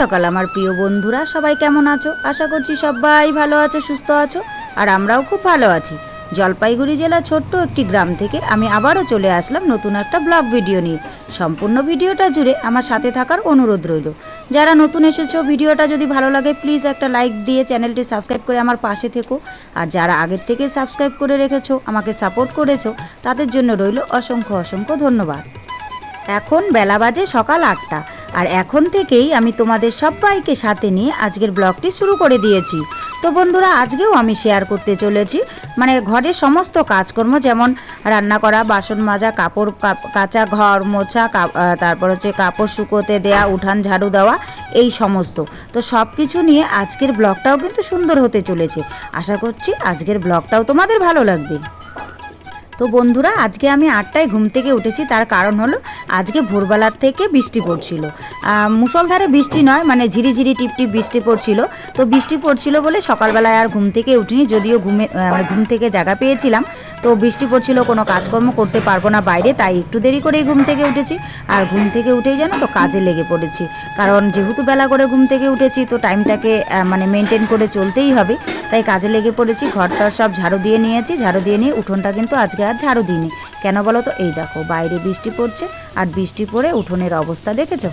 সকাল, আমার প্রিয় বন্ধুরা। সবাই কেমন আছো? আশা করছি সবাই ভালো আছো, সুস্থ আছো, আর আমরাও খুব ভালো আছি। জলপাইগুড়ি জেলার ছোট্ট একটি গ্রাম থেকে আমি আবারও চলে আসলাম নতুন একটা ব্লগ ভিডিও নিয়ে। সম্পূর্ণ ভিডিওটা জুড়ে আমার সাথে থাকার অনুরোধ রইল। যারা নতুন এসেছ, ভিডিওটা যদি ভালো লাগে প্লিজ একটা লাইক দিয়ে চ্যানেলটি সাবস্ক্রাইব করে আমার পাশে থেকো। আর যারা আগের থেকে সাবস্ক্রাইব করে রেখেছো, আমাকে সাপোর্ট করেছ, তাদের জন্য রইল অসংখ্য অসংখ্য ধন্যবাদ। এখন বেলা বাজে সকাল আটটা। আর এখন থেকেই আমি তোমাদের সবাইকে সাথে নিয়ে আজকের ব্লগটি শুরু করে দিয়েছি। তো বন্ধুরা, আজকেও আমি শেয়ার করতে চলেছি। মানে ঘরের সমস্ত কাজকর্ম যেমন রান্না করা, বাসন মাজা, কাপড় কাপ- কাচা ঘর মোছা তারপর হচ্ছে কাপড় শুকোতে দেয়া, উঠান ঝাড়ু দেওয়া, এই সমস্ত। তো সব কিছু নিয়ে আজকের ব্লগটাও কিন্তু সুন্দর হতে চলেছে। আশা করছি আজকের ব্লগটাও তোমাদের ভালো লাগবে। তো বন্ধুরা আজকে আমি আটটায় ঘুম থেকে উঠেছি তার কারণ হলো আজকে ভোরবেলার থেকে বৃষ্টি পড়ছিল। আহ, মুষলধারে বৃষ্টি নয় মানে ঝিরিঝিরি টিপটিপ বৃষ্টি পড়ছিল। তো বৃষ্টি পড়ছিল বলে সকালবেলায় আর ঘুম থেকে উঠিনি যদিও ঘুমে মানে ঘুম থেকে জায়গা পেয়েছিলাম। তো বৃষ্টি পড়ছিল কোনো কাজকর্ম করতে পারব না বাইরে তাই একটু দেরি করেই ঘুম থেকে উঠেছি। আর ঘুম থেকে উঠেই জানো তো কাজে লেগে পড়েছি। কারণ যেহেতু বেলা করে ঘুম থেকে উঠেছি তো টাইমটাকে মানে মেনটেন করে চলতেই হবে। তাই কাজে লেগে পড়েছি ঘরটার সব ঝাড়ু দিয়ে নিয়েছি ঝাড়ু দিয়ে নিয়ে উঠোনটা কিন্তু আজকে আর ঝাড়ু দিইনি। কেন বলো তো? এই দেখো, বাইরে বৃষ্টি পড়ছে আর বৃষ্টি পড়ে উঠোনের অবস্থা দেখেছ?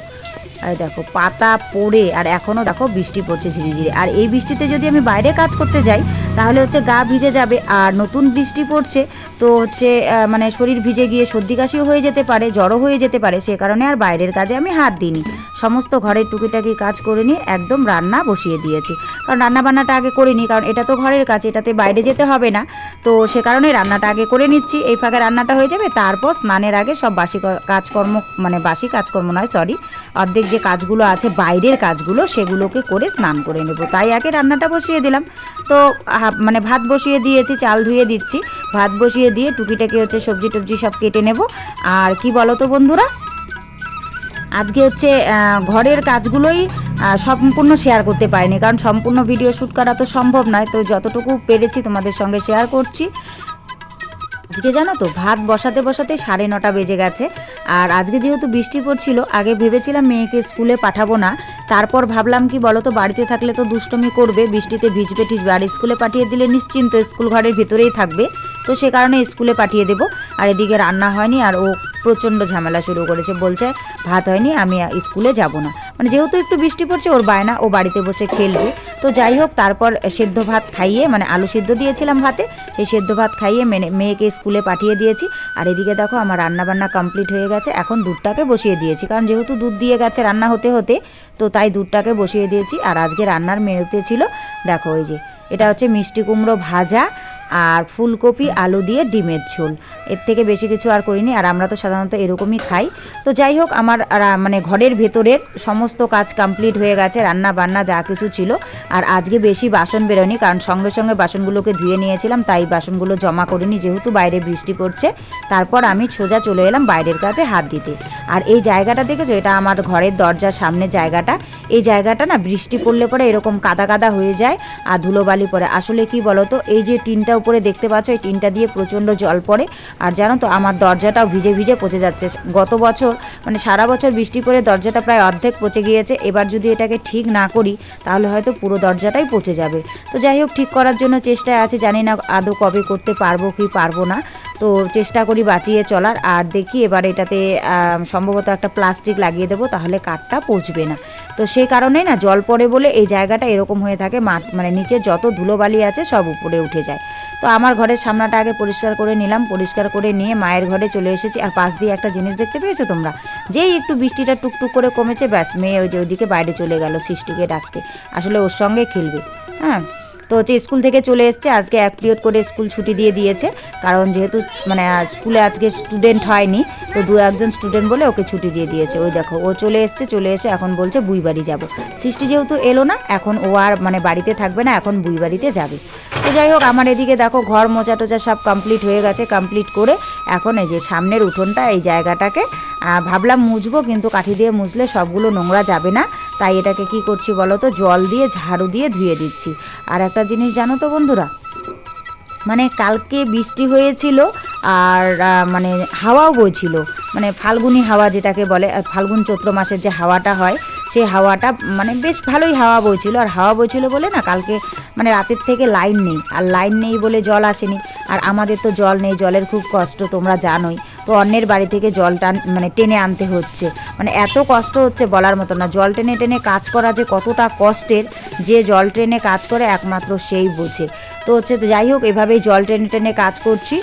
আর দেখো, পাতা পড়ে, আর এখনও দেখো বৃষ্টি পড়ছে ঝিরিঝিরি। আর এই বৃষ্টিতে যদি আমি বাইরে কাজ করতে যাই, তাহলে হচ্ছে গা ভিজে যাবে, আর নতুন বৃষ্টি পড়ছে, তো হচ্ছে মানে শরীর ভিজে গিয়ে সর্দি কাশিও হয়ে যেতে পারে, জ্বরও হয়ে যেতে পারে, সে কারণে আর বাইরের কাজে আমি হাত দিইনি। সমস্ত ঘরের টুকিটাকি কাজ করে নিয়ে একদম রান্না বসিয়ে দিয়েছি। কারণ রান্না বান্নাটা আগে করে নিই কারণ এটা তো ঘরের কাজ, এটাতে বাইরে যেতে হবে না। তো সে কারণে রান্নাটা আগে করে নিচ্ছি, এই ফাঁকে রান্নাটা হয়ে যাবে, তারপর স্নানের আগে সব বাসি কাজকর্ম মানে বাসি কাজকর্ম নয় সরি অর্ধেক যে কাজগুলো আছে, বাইরের কাজগুলো, সেগুলোকে করে স্নান করে নেব। তাই আগে রান্নাটা বসিয়ে দিলাম। তো মানে ভাত বসিয়ে দিয়েছি, চাল ধুয়ে দিচ্ছি। ভাত বসিয়ে দিয়ে টুকিটাকি হচ্ছে সবজি টবজি সব কেটে নেব। আর কি বলো তো বন্ধুরা? আজকে হচ্ছে ঘরের কাজগুলোই সম্পূর্ণ শেয়ার করতে পারিনি। কারণ সম্পূর্ণ ভিডিও শ্যুট করা তো সম্ভব নয়। তো যতটুকু পেরেছি তোমাদের সঙ্গে শেয়ার করছি। আজকে জানো তো, ভাত বসাতে বসাতে সাড়ে নটা বেজে গেছে। আর আজকে যেহেতু বৃষ্টি পড়ছিল, আগে ভেবেছিলাম মেয়েকে স্কুলে পাঠাবো না। তারপর ভাবলাম কি বলো তো, বাড়িতে থাকলে তো দুষ্টমি করবে, বৃষ্টিতে ভিজবে টিজবে আর স্কুলে পাঠিয়ে দিলে নিশ্চিন্ত স্কুল ঘরের ভিতরেই থাকবে। তো সে কারণে স্কুলে পাঠিয়ে দেবো। আর এদিকে রান্না হয়নি, আর ও প্রচণ্ড ঝামেলা শুরু করেছে। বলছে, ভাত হয়নি, আমি স্কুলে যাব না। মানে যেহেতু একটু বৃষ্টি পড়ছে, ওর বায়না, ও বাড়িতে বসে খেলবে। তো যাই হোক, তারপর সেদ্ধ ভাত খাইয়ে মানে আলু সেদ্ধ দিয়েছিলাম ভাতে, সেই সেদ্ধ ভাত খাইয়ে মেনে, মেয়েকে স্কুলে পাঠিয়ে দিয়েছি। আর এদিকে দেখো, আমার রান্না বান্না কমপ্লিট হয়ে গেছে। এখন দুধটাকে বসিয়ে দিয়েছি, কারণ যেহেতু দুধ দিয়ে গেছে রান্না হতে হতে, তো তাই দুধটাকে বসিয়ে দিয়েছি। আর আজকে রান্নার মেনুতে ছিল, দেখো ওই যে, এটা হচ্ছে মিষ্টি কুমড়ো ভাজা আর ফুলকপি, আলু দিয়ে ডিমের ঝোল। এর থেকে বেশি কিছু আর করিনি, আর আমরা তো সাধারণত এরকমই খাই। তো যাই হোক, আমার মানে ঘরের ভেতরের সমস্ত কাজ কমপ্লিট হয়ে গেছে, রান্না বান্না যা কিছু ছিল। আর আজকে বেশি বাসন বেরোনি কারণ সঙ্গে সঙ্গে বাসনগুলোকে ধুয়ে নিয়েছিলাম, তাই বাসনগুলো জমা করিনি, যেহেতু বাইরে বৃষ্টি পড়ছে। তারপর আমি সোজা চলে এলাম বাইরের কাছে হাত দিতে। আর এই জায়গাটা দেখেছ? এটা আমার ঘরের দরজার সামনে জায়গাটা। এই জায়গাটা না, বৃষ্টি পড়লে পরে এরকম কাদা কাদা হয়ে যায়, আর ধুলোবালি পড়ে। আসলে কি বলো তো এই যে টিনটা উপরে দেখতে পাচ্ছ, এই টিনটা দিয়ে প্রচণ্ড জল পড়ে। আর জানো তো, আমার দরজাটাও ভিজে ভিজে পচে যাচ্ছে। গত বছর মানে সারা বছর বৃষ্টি পড়ে দরজাটা প্রায় অর্ধেক পচে গিয়েছে। এবার যদি এটাকে ঠিক না করি, তাহলে হয়তো পুরো দরজাটাই পচে যাবে। তো যাই হোক, ঠিক করার জন্য চেষ্টায় আছে। জানি না আদৌ কবে করতে পারব কি পারব না। তো চেষ্টা করি বাঁচিয়ে চলার। আর দেখি এবার এটাতে সম্ভবত একটা প্লাস্টিক লাগিয়ে দেবো, তাহলে কাঠটা পচবে না। তো সেই কারণেই না, জল পড়ে বলে এই জায়গাটা এরকম হয়ে থাকে। মাঠ মানে নিচে যত ধুলোবালি আছে, সব উপরে উঠে যায়। তো আমার ঘরের সামনাটা আগে পরিষ্কার করে নিলাম, পরিষ্কার করে নিয়ে মায়ের ঘরে চলে এসেছি। আর পাশ দিয়ে একটা জিনিস দেখতে পেয়েছ তোমরা? যেই একটু বৃষ্টিটা টুকটুক করে কমেছে, ব্যাস মেয়ে ওই যে ওইদিকে বাইরে চলে গেল সৃষ্টিকে ডাকতে। আসলে ওর সঙ্গে খেলবে হ্যাঁ? তো হচ্ছে স্কুল থেকে চলে এসছে, আজকে এক পিরিয়ড করে স্কুল ছুটি দিয়ে দিয়েছে। কারণ যেহেতু মানে স্কুলে আজকে স্টুডেন্ট হয়নি, তো দু একজন স্টুডেন্ট বলে ওকে ছুটি দিয়ে দিয়েছে। ওই দেখো, ও চলে এসছে, চলে এসে এখন বলছে বুই বাড়ি যাব। সৃষ্টি যেহেতু এলো না, এখন ও আর মানে বাড়িতে থাকবে না, এখন বুই বাড়িতে যাবে। তো যাই হোক, আমার এদিকে দেখো, ঘর মোচা টোচা সব কমপ্লিট হয়ে গেছে কমপ্লিট করে এখন এই যে সামনের উঠোনটা, এই জায়গাটাকে ভাবলাম মুছবো, কিন্তু কাঠি দিয়ে মুছলে সবগুলো নোংরা যাবে না। তাই এটাকে কি করছি বলো তো? জল দিয়ে, ঝাড়ু দিয়ে ধুয়ে দিচ্ছি। আর একটা জিনিস জানো তো বন্ধুরা? মানে কালকে বৃষ্টি হয়েছিল আর মানে হাওয়াও বইছিল। মানে ফাল্গুনি হাওয়া যেটাকে বলে ফাল্গুন চৈত্র মাসের যে হাওয়াটা হয় সেই হাওয়াটা মানে বেশ ভালোই হাওয়া বইছিল। আর হাওয়া বইছিল বলে না কালকে মানে রাতের থেকে লাইন নেই। আর লাইন নেই বলে জল আসেনি। আর আমাদের তো জল নেই, জলের খুব কষ্ট, তোমরা জানোই। তো অন্যের বাড়ি থেকে জল টান মানে টেনে আনতে হচ্ছে। মানে এত কষ্ট হচ্ছে বলার মতো না। জল টেনে টেনে কাজ করা যে কতটা কষ্টের, যে জল ট্রেনে কাজ করে একমাত্র সেই বোঝে। তো হচ্ছে যাই হোক, এভাবেই জল টেনে টেনে কাজ করছি,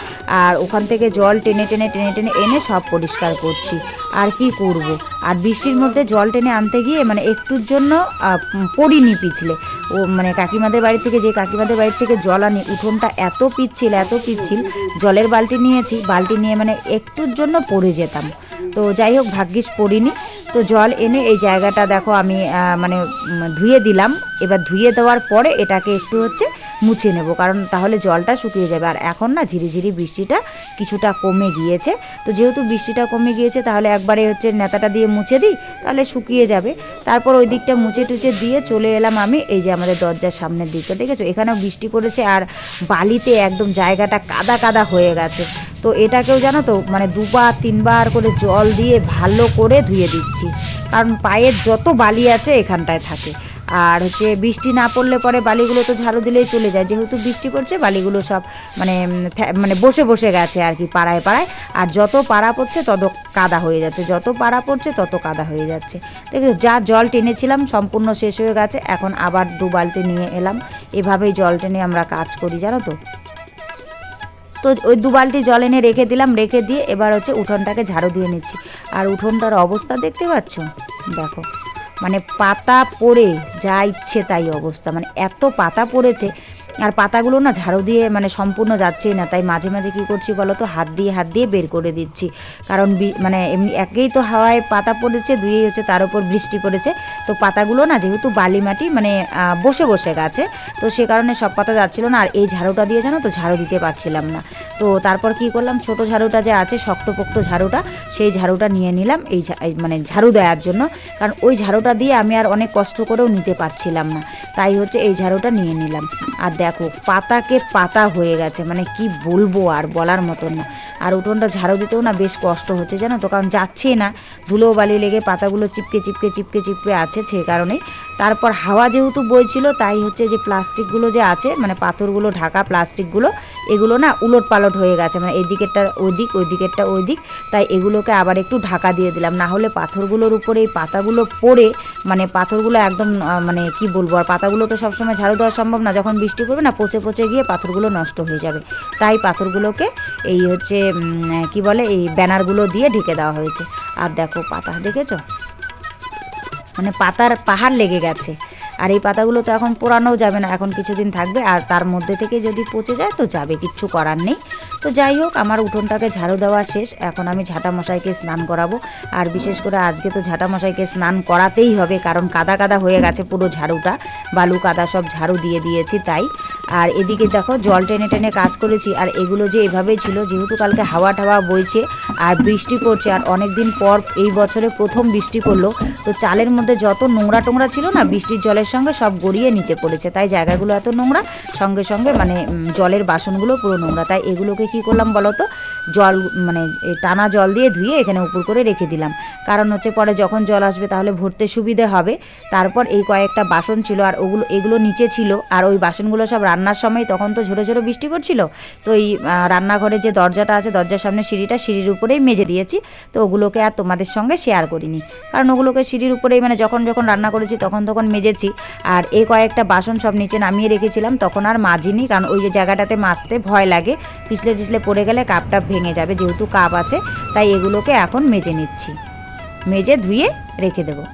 আর ওখান থেকে জল টেনে টেনে টেনে টেনে এনে সব পরিষ্কার করছি। আর কি করব? আর বৃষ্টির মধ্যে জল টেনে আনতে গিয়ে মানে একটুর জন্য পড়িনি পিছলে। ও মানে কাকিমাদের বাড়ি থেকে যে কাকিমাদের বাড়ি থেকে জল আনি, উঠোনটা এত পিচ্ছিল এত পিচ্ছিল, জলের বালতি নিয়েছি, বালতি নিয়ে মানে একটুর জন্য পড়ে যেতাম। তো যাই হোক, ভাগ্যিস পড়িনি। তো জল এনে এই জায়গাটা দেখো আমি মানে ধুয়ে দিলাম। এবার ধুয়ে দেওয়ার পরে এটাকে একটু হচ্ছে মুছে নেব, কারণ তাহলে জলটা শুকিয়ে যাবে। আর এখন না ঝিরিঝিরি বৃষ্টিটা কিছুটা কমে গিয়েছে। তো যেহেতু বৃষ্টিটা কমে গিয়েছে, তাহলে একবারে হচ্ছে নেতাটা দিয়ে মুছে দিই, তাহলে শুকিয়ে যাবে। তারপর ওই দিকটা মুছে টুচে দিয়ে চলে এলাম আমি, এই যে আমাদের দরজার সামনের দিকটা, দেখেছ? এখানেও বৃষ্টি পড়েছে আর বালিতে একদম জায়গাটা কাদা কাদা হয়ে গেছে। তো এটাকেও জানো তো মানে দুবার, তিনবার করে জল দিয়ে ভালো করে ধুয়ে দিচ্ছি। কারণ পায়ের যত বালি আছে এখানটায় থাকে। আর হচ্ছে বৃষ্টি না পড়লে পরে বালিগুলো তো ঝাড়ু দিলেই চলে যায়। যেহেতু বৃষ্টি পড়ছে, বালিগুলো সব মানে মানে বসে বসে গেছে আর কি পাড়ায় পাড়ায়। আর যত পাড়া পড়ছে তত কাদা হয়ে যাচ্ছে। যত পাড়া পড়ছে তত কাদা হয়ে যাচ্ছে। দেখো যা জল টেনেছিলাম সম্পূর্ণ শেষ হয়ে গেছে। এখন আবার দু বালতি নিয়ে এলাম। এভাবেই জল টেনে আমরা কাজ করি, জানো তো? তো ওই দু বালতি জল এনে রেখে দিলাম, রেখে দিয়ে এবার হচ্ছে উঠোনটাকে ঝাড়ু দিয়ে নিচ্ছি। আর উঠোনটার অবস্থা দেখতে পাচ্ছ? দেখো। মানে পাতা পড়ে যা ইচ্ছে তাই অবস্থা। মানে এত পাতা পড়েছে আর পাতাগুলো না ঝাড়ু দিয়ে মানে সম্পূর্ণ যাচ্ছেই না, তাই মাঝে মাঝে কী করছি বলো তো হাত দিয়ে হাত দিয়ে বের করে দিচ্ছি। কারণ মানে এমনি একেই তো হাওয়ায় পাতা পড়েছে দুইই হচ্ছে তার উপর বৃষ্টি পড়েছে। তো পাতাগুলো না যেহেতু বালি মাটি মানে বসে বসে গেছে, তো সে কারণে সব পাতা যাচ্ছিল না। আর এই ঝাড়ুটা দিয়ে জানো তো, ঝাড়ু দিতে পারছিলাম না। তো তারপর কি করলাম, ছোট ঝাড়ুটা যে আছে, শক্তপোক্ত ঝাড়ুটা, সেই ঝাড়ুটা নিয়ে নিলাম এই মানে ঝাড়ু দেওয়ার জন্য। কারণ ওই ঝাড়ুটা দিয়ে আমি আর অনেক কষ্ট করেও নিতে পারছিলাম না। তাই হচ্ছে এই ঝাড়ুটা নিয়ে নিলাম। আর দেখো, পাতাকে পাতা হয়ে গেছে। মানে কি বলব আর বলার মতন না। আর উঠোনটা ঝাড়ু দিতেও না বেশ কষ্ট হচ্ছে, জানো তো? কারণ যাচ্ছেই না। ধুলো বালি লেগে পাতাগুলো চিপকে চিপকে চিপকে চিপকে আছে সে কারণেই। তারপর হাওয়া যেহেতু বইছিল, তাই হচ্ছে যে প্লাস্টিকগুলো যে আছে মানে পাথরগুলো ঢাকা প্লাস্টিকগুলো, এগুলো না উলট পালট হয়ে গেছে মানে এই দিকেরটা ওই দিক ওই দিকেরটা ওই দিক তাই এগুলোকে আবার একটু ঢাকা দিয়ে দিলাম। না হলে পাথরগুলোর উপরে এই পাতাগুলো পড়ে মানে পাথরগুলো একদম মানে কি বলব, আর পাতাগুলো তো সবসময় ঝাড়ু দেওয়া সম্ভব না, যখন বৃষ্টি পড়বে না, পচে পচে গিয়ে পাথরগুলো নষ্ট হয়ে যাবে। তাই পাথরগুলোকে এই হচ্ছে কি বলে, এই ব্যানারগুলো দিয়ে ঢেকে দেওয়া হয়েছে। আর দেখো পাতা, দেখেছ? মানে পাতার পাহাড় লেগে গেছে। আর এই পাতাগুলো তো এখন পোড়ানোও যাবে না, এখন কিছুদিন থাকবে। আর তার মধ্যে থেকে যদি পচে যায়, তো যাবে, কিচ্ছু করার নেই। তো যাই হোক, আমার উঠোনটাকে ঝাড়ু দেওয়া শেষ। এখন আমি ঝাঁটা মশাইকে স্নান করাবো। আর বিশেষ করে আজকে তো ঝাঁটা মশাইকে স্নান করাতেই হবে, কারণ কাদা কাদা হয়ে গেছে পুরো ঝাড়ুটা। বালু, কাদা সব ঝাড়ু দিয়ে দিয়েছি তাই। আর এদিকে দেখো, জল টেনে টেনে কাজ করেছি। আর এগুলো যে এভাবেই ছিল, যেহেতু কালকে হাওয়া টাওয়া বইছে আর বৃষ্টি পড়ছে, আর অনেক দিন পর এই বছরে প্রথম বৃষ্টি পড়ল, তো চালের মধ্যে যত নোংরা টোংরা ছিল না, বৃষ্টির জলের সঙ্গে সব গড়িয়ে নিচে পড়েছে। তাই জায়গাগুলো এত নোংরা, সঙ্গে সঙ্গে মানে জলের বাসনগুলো পুরো নোংরা। তাই এগুলোকে কি করলাম বলো তো? জল মানে টানা জল দিয়ে ধুয়ে এখানে উপর করে রেখে দিলাম। কারণ হচ্ছে পরে যখন জল আসবে তাহলে ভরতে সুবিধে হবে। তারপর এই কয়েকটা বাসন ছিল আর ওগুলো, এগুলো নিচে ছিল। আর ওই বাসনগুলো সব রান্নার সময় তখন তো ঝোড়ো ঝোড়ো বৃষ্টি পড়ছিল। তো এই রান্নাঘরে যে দরজাটা আছে, দরজার সামনে সিঁড়িটা, সিঁড়ির উপরেই মেজে দিয়েছি। তো ওগুলোকে আর তোমাদের সঙ্গে শেয়ার করিনি। কারণ ওগুলোকে সিঁড়ির উপরেই মানে যখন যখন রান্না করেছি তখন তখন মেজেছি। আর এই কয়েকটা বাসন সব নিচে নামিয়ে রেখেছিলাম, তখন আর মাজিনি। কারণ ওই যে জায়গাটাতে মাজতে ভয় লাগে। পিছলে টিছলে পড়ে গেলে কাপটা ভেঙে যাবে যেহেতু কাপ আছে তাই এগুলোকে এখন মেজে নিচ্ছি। মেজে ধুয়ে রেখে দেবো।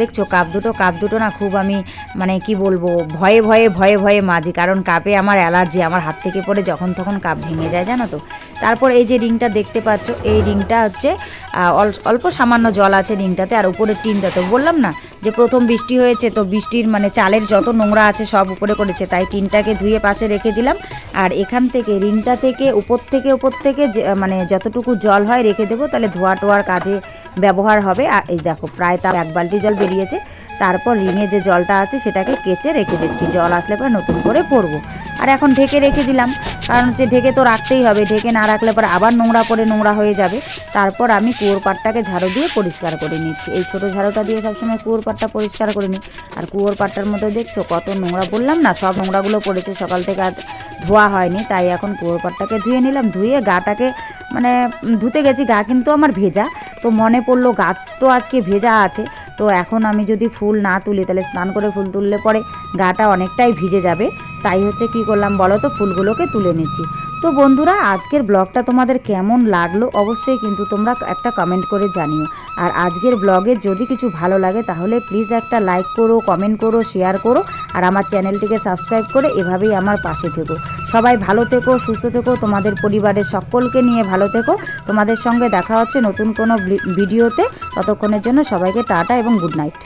দেখছ, কাপ দুটো কাপ দুটো না খুব আমি মানে কি বলব, ভয়ে ভয়ে ভয়ে ভয়ে মাজি। কারণ কাপে আমার অ্যালার্জি, আমার হাত থেকে পড়ে যখন তখন কাপ ভেঙে যায়, জানো তো? তারপর এই যে রিংটা দেখতে পাচ্ছ, এই রিংটা হচ্ছে অল- অল্প সামান্য জল আছে রিংটাতে, আর উপরে টিনটা তো বললাম না যে প্রথম বৃষ্টি হয়েছে, তো বৃষ্টির মানে চালের যত নোংরা আছে সব উপরে করেছে তাই টিনটাকে ধুয়ে পাশে রেখে দিলাম। আর এখান থেকে, রিংটা থেকে, উপর থেকে উপর থেকে মানে যতটুকু জল হয় রেখে দেবো, তাহলে ধোয়া টোয়ার কাজে ব্যবহার হবে। আর এই দেখো, প্রায় তাও এক বালতি জল বেরিয়েছে। তারপর রিঙে যে জলটা আছে, সেটাকে কেচে রেখে দিচ্ছি। জল আসলে পরে নতুন করে পরবো আর এখন ঢেকে রেখে দিলাম। কারণ হচ্ছে ঢেকে তো রাখতেই হবে। ঢেকে না রাখলে পরে আবার নোংরা পরে নোংরা হয়ে যাবে। তারপর আমি কুয়োর পাটটাকে ঝাড়ু দিয়ে পরিষ্কার করে নিচ্ছি। এই ছোটো ঝাড়ুটা দিয়ে সবসময় কুয়োর পাটটা পরিষ্কার করে নিই। আর কুয়োর পাটটার মধ্যে দেখছ কত নোংরা বললাম না? সব নোংরাগুলো পড়েছে। সকাল থেকে আর ধোয়া হয়নি। তাই এখন কুয়োর পাটটাকে ধুয়ে নিলাম। ধুয়ে গাটাকে মানে ধুতে গেছি। গা কিন্তু আমার ভেজা। তো মনে পড়ল গাছ তো আজকে ভেজা আছে, তো এখন আমি যদি ফুল না তুলি, তাহলে স্নান করে ফুল তুললে পরে গাটা অনেকটাই ভিজে যাবে। তাই হচ্ছে কি করলাম বলো তো, ফুলগুলোকে তুলে নিচ্ছি। তো বন্ধুরা, আজকের ব্লগটা তোমাদের কেমন লাগল অবশ্যই কিন্তু তোমরা একটা কমেন্ট করে জানিও। আর আজকের ব্লগে যদি কিছু ভালো লাগে, তাহলে প্লিজ একটা লাইক করো কমেন্ট করো শেয়ার করো, আর আমার চ্যানেলটিকে সাবস্ক্রাইব করে এভাবেই আমার পাশে থেকো। সবাই ভালো থেকো, সুস্থ থেকো, তোমাদের পরিবারের সকলকে নিয়ে ভালো থেকো। তোমাদের সঙ্গে দেখা হচ্ছে নতুন কোনো ভিডিওতে। ততক্ষণের জন্য সবাইকে টাটা এবং গুড নাইট।